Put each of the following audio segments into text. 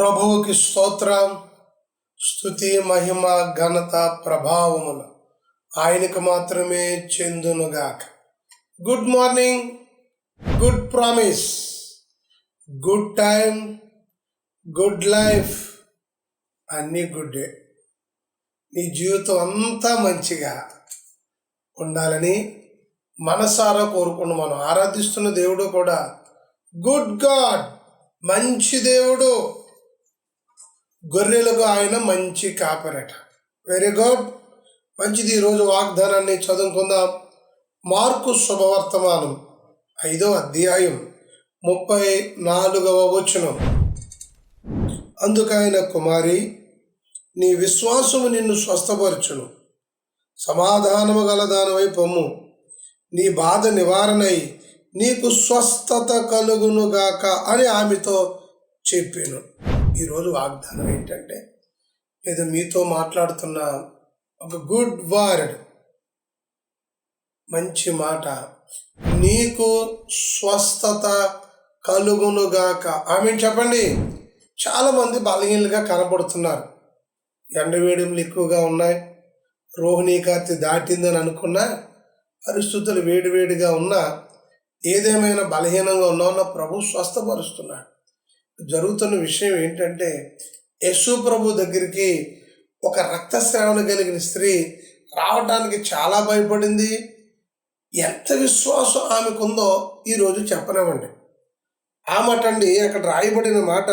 ప్రభువుకి స్తోత్రం స్థుతి మహిమ ఘనత ప్రభావములు ఆయనకు మాత్రమే చెందునుగాక. Good morning good promise good time good life అన్నీ గుడ్డే నీ జీవితం అంతా మంచిగా ఉండాలని మనసారా కోరుకున్న మనం ఆరాధిస్తున్న దేవుడు కూడా గుడ్ గాడ్ మంచి దేవుడు. గొర్రెలకు ఆయన మంచి కాపరట. Very good. మంచిది ఈరోజు వాగ్దానాన్ని చదువుకుందాం. మార్కు శుభవర్తమానం ఐదో అధ్యాయం ముప్పై నాలుగవ వచనం. అందుకైన కుమారి నీ విశ్వాసము నిన్ను స్వస్థపరచును. సమాధానము గల దానివై పొమ్ము నీ బాధ నివారణై నీకు స్వస్థత కలుగునుగాక అని ఆమెతో చెప్పాను. ఈరోజు వాగ్దానం ఏంటంటే లేదా మీతో మాట్లాడుతున్న ఒక గుడ్ వర్డ్ మంచి మాట నీకు స్వస్థత కలుగునుగాక ఆమె చెప్పండి. చాలామంది బలహీనలుగా కనబడుతున్నారు. ఎండవేడుములు ఎక్కువగా ఉన్నాయి. రోహిణీ కార్తె దాటిందని అనుకున్నా పరిస్థితులు వేడివేడిగా ఉన్నా ఏదేమైనా బలహీనంగా ఉన్నా ప్రభు స్వస్థపరుస్తున్నాడు. జరుగుతున్న విషయం ఏంటంటే యశు ప్రభు దగ్గరికి ఒక రక్తస్రావణ కలిగిన స్త్రీ రావడానికి చాలా భయపడింది. ఎంత విశ్వాసం ఆమెకుందో ఈరోజు చెప్పనివ్వండి ఆ మాట అండి అక్కడ రాయబడిన మాట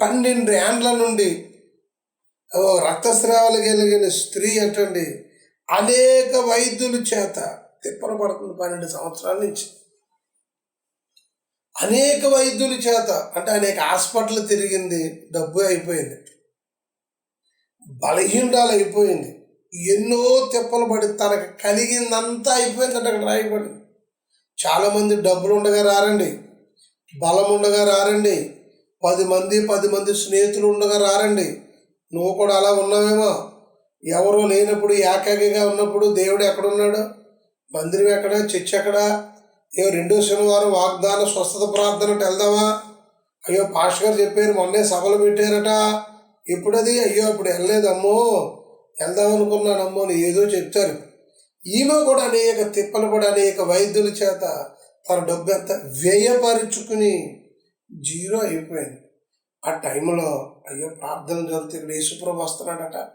పన్నెండు ఏండ్ల నుండి ఓ రక్తస్రావాలు కలిగిన స్త్రీ అంటండి అనేక వైద్యుల చేత తిప్పలు పడుతుంది పన్నెండు సంవత్సరాల నుంచి. అనేక వైద్యుల చేత అంటే అనేక హాస్పిటల్ తిరిగింది డబ్బు అయిపోయింది. బలహీనరాలు అయిపోయింది. ఎన్నో తిప్పలు పడి తనకు కలిగిందంతా అయిపోయిందంట అక్కడ రాయబడి. చాలామంది డబ్బులు ఉండగా రారండి. బలం ఉండగా రారండి. పది మంది పది మంది స్నేహితులు ఉండగా రారండి. నువ్వు కూడా అలా ఉన్నావేమో? ఎవరో లేనప్పుడు ఏకాకిగా ఉన్నప్పుడు దేవుడు ఎక్కడున్నాడు? మందిరం ఎక్కడ? చర్చ్ ఎక్కడ? ఏ రెండో శనివారం వాగ్దాన స్వస్థత ప్రార్థనకు వెళ్దామా? అయ్యో పాష్ గారు చెప్పారు మొన్నే సభలు పెట్టారట. ఇప్పుడది అయ్యో అప్పుడు వెళ్ళలేదమ్మో. వెళ్దాం అనుకున్నానమ్మో అని ఏదో చెప్తారు. ఈమె కూడా అనేక తిప్పలు పడి అనేక వైద్యుల చేత తన డబ్బు అంతా వ్యయపరుచుకుని జీరో అయిపోయింది. ఆ టైంలో అయ్యో ప్రార్థన జరుగుతుంది ఇక్కడ యేసుప్రభు వస్తున్నాడట.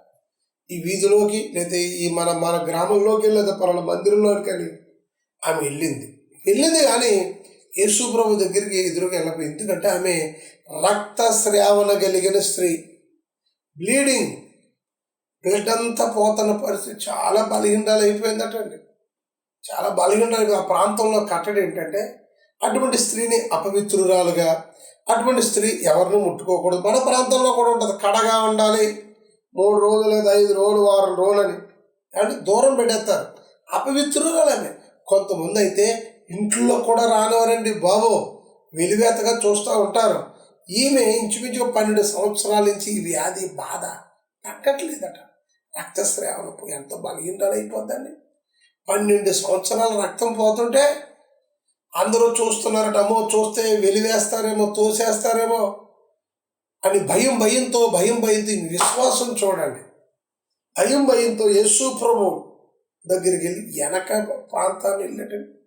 ఈ వీధిలోకి లేదా ఈ మన మన గ్రామంలోకి లేదా పలాన మందిరంలోకి అని ఆమె వెళ్ళింది. వెళ్ళింది కానీ యేసుప్రభు దగ్గరికి ఎదురుగా వెళ్ళకపోయింది ఎందుకంటే ఆమె రక్తస్రావణ కలిగిన స్త్రీ. బ్లీడింగ్ బ్లడ్ అంతా పోతున్న పరిస్థితి చాలా బలహీనరాలు అయిపోయిందటండి. చాలా బలహీనరాలు. ఆ ప్రాంతంలో కట్టడి ఏంటంటే అటువంటి స్త్రీని అపవిత్రురాలుగా అటువంటి స్త్రీ ఎవరిని ముట్టుకోకూడదు. మన ప్రాంతంలో కూడా ఉంటుంది. కడగా ఉండాలి. మూడు రోజులు లేదా ఐదు రోజులు వారం రోజులని. అంటే దూరం పెట్టేస్తారు. అపవిత్రురాలమే కొంతమంది అయితే ఇంట్లో కూడా రానివారండి బాబు. వెలివేతగా చూస్తూ ఉంటారు. ఈమె ఇంచుమించు పన్నెండు సంవత్సరాల నుంచి ఈ వ్యాధి బాధ తగ్గట్లేదట. రక్తస్రావణపు ఎంత బలహీనరాలు అయిపోద్దండి పన్నెండు సంవత్సరాల రక్తం పోతుంటే అందరూ చూస్తున్నారట అమ్మో చూస్తే వెలివేస్తారేమో తోసేస్తారేమో అని భయం భయంతో భయం భయంతో ఈ విశ్వాసం చూడండి. భయం భయంతో యేసు ప్రభు దగ్గరికి వెళ్ళి వెనక ప్రాంతాన్ని వెళ్ళటండి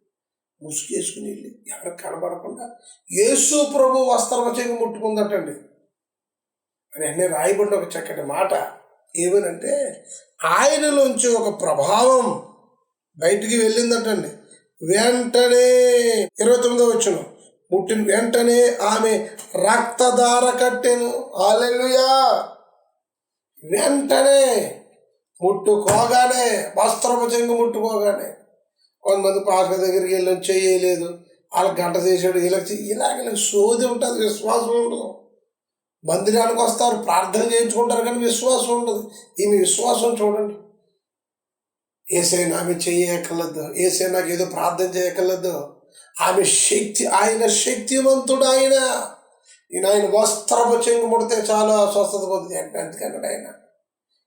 ముసుగేసుకుని వెళ్ళి ఎవరు కనబడకుండా యేసు ప్రభు వస్త్రమ చెంగు ముట్టుకుందటండి. అని అన్నీ రాయబడిన ఒక చక్కటి మాట. ఏమనంటే ఆయనలోంచి ఒక ప్రభావం బయటికి వెళ్ళిందటండి. వెంటనే ఇరవై తొమ్మిదో వచ్చిన పుట్టిన వెంటనే ఆమె రక్తధార కట్టెను ఆలెలుయా వెంటనే ముట్టుకోగానే వస్త్రపు చెంగు ముట్టుకోగానే కొంతమంది పాక దగ్గరికి వెళ్ళి చేయలేదు. వాళ్ళకి గంట చేసాడు ఇలా ఇలాగ సోది ఉంటుంది విశ్వాసం ఉండదు. మందిరానికి వస్తారు ప్రార్థన చేయించుకుంటారు కానీ విశ్వాసం ఉండదు. ఈమె విశ్వాసం చూడండి. ఏసై ఆమె చేయక్కర్లేదు ఏసై నాకు ఏదో ప్రార్థన చేయక్కర్లేదు. ఆమె శక్తి ఆయన శక్తివంతుడు ఆయన. నేను ఆయన వస్త్రపు చెంగు ముడితే చాలా స్వస్థత పొంది ఎందుకన్నాడు ఆయన?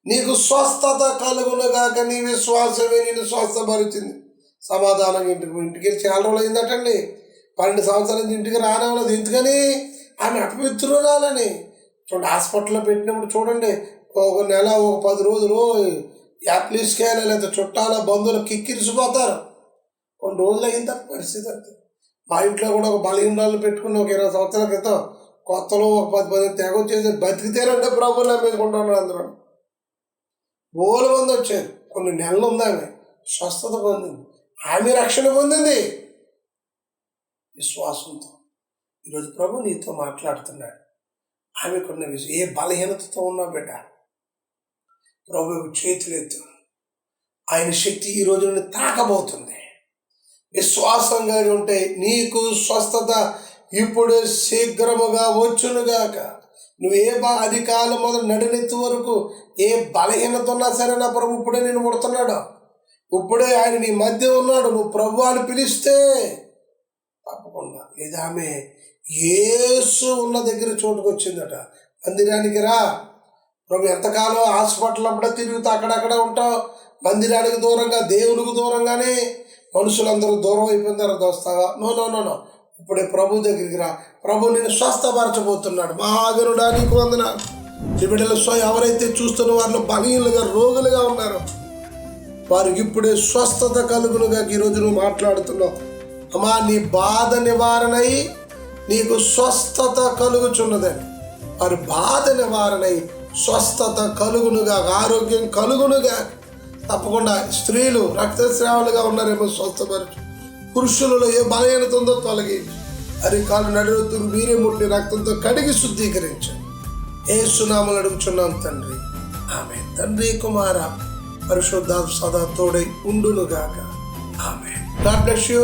నీకు స్వస్థత కలుగునగాక నీ విశ్వాసమే నేను స్వస్థపరిచింది. సమాధానం ఇంటికి ఇంటికి వెళ్ళి చాలా రోజులు అయిందటండి. పన్నెండు సంవత్సరాల నుంచి ఇంటికి రానివ్వలేదు ఎందుకని? ఆమె అపవిత్రురాలని చూడండి హాస్పిటల్లో పెట్టినప్పుడు చూడండి ఒక నెల ఒక పది రోజులు యాప్లీస్కేయాలి లేదా చుట్టాల బంధువులు కిక్కిరిసిపోతారు. కొన్ని రోజులు అయింది పరిస్థితి అంతే. మా ఇంట్లో కూడా ఒక బలహీనాలు పెట్టుకుని ఒక ఇరవై సంవత్సరాల క్రితం కొత్తలో ఒక పది పది తెగ వచ్చేసి బతికితేనంటే ప్రభుత్వం అమ్మేసుకుంటున్నారు అందరూ. బోలు మంది వచ్చారు. కొన్ని నెలలు ఉంది ఆమె. స్వస్థత పొందింది. ఆమె రక్షణ పొందింది. విశ్వాసంతో. ఈరోజు ప్రభు నీతో మాట్లాడుతున్నాడు. ఆమెకున్న విషయం ఏ బలహీనతతో ఉన్నా బిడ్డ ప్రభు చేతులెత్తు ఆయన శక్తి ఈ రోజు నుండి తాకబోతుంది. విశ్వాసంగా ఉంటే నీకు స్వస్థత ఇప్పుడు శీఘ్రముగా వచ్చునుగాక నువ్వు ఏ బా అధికారుల మొదలు నడినెత్తు వరకు ఏ బలహీనత ఉన్నా సరే నా ప్రభు ఇప్పుడే నేను ముడుతున్నాడు. ఇప్పుడే ఆయన నీ మధ్య ఉన్నాడు నువ్వు ప్రభు అని పిలిస్తే తప్పకుండా. లేదా ఆమె ఏసు ఉన్న దగ్గర చోటుకు వచ్చిందట. మందిరానికి రా. ప్రభు ఎంతకాలం హాస్పిటల్ అప్పుడే తిరుగుతూ అక్కడక్కడ ఉంటావు. మందిరానికి దూరంగా దేవునికి దూరంగానే మనుషులందరూ దూరం అయిపోయిన తర్వాత వస్తావా నో నో నో నో. ఇప్పుడే ప్రభు దగ్గరికి రా. ప్రభు నేను స్వస్థపరచబోతున్నాడు. మహాగరుడా నీకు వందన బిడ్డలు స్వయం ఎవరైతే చూస్తున్న వారిలో బలహీనలుగా రోగులుగా ఉన్నారో వారికి ఇప్పుడే స్వస్థత కలుగునుగా ఈరోజు నువ్వు మాట్లాడుతున్నావు. అమ్మా నీ బాధ నివారణై నీకు స్వస్థత కలుగుచున్నదని వారి బాధ నివారణై స్వస్థత కలుగునుగా ఆరోగ్యం కలుగునుగా తప్పకుండా స్త్రీలు రక్తస్రావాలుగా ఉన్నారేమో స్వస్థపరచు. పురుషులలో ఏ బలహీనత ఉందో తొలగించు. అరికాలు నడురుతులు మీరే ముట్టి రక్తంతో కడిగి శుద్ధీకరించు. ఏ సునామలు అడుగుచున్నాం తండ్రి. ఆమె తండ్రి కుమార പരിശുദ്ധാത്മ സദാത്തോടെ ഉണ്ടുന്നുകാക്ക ആമേ God bless you.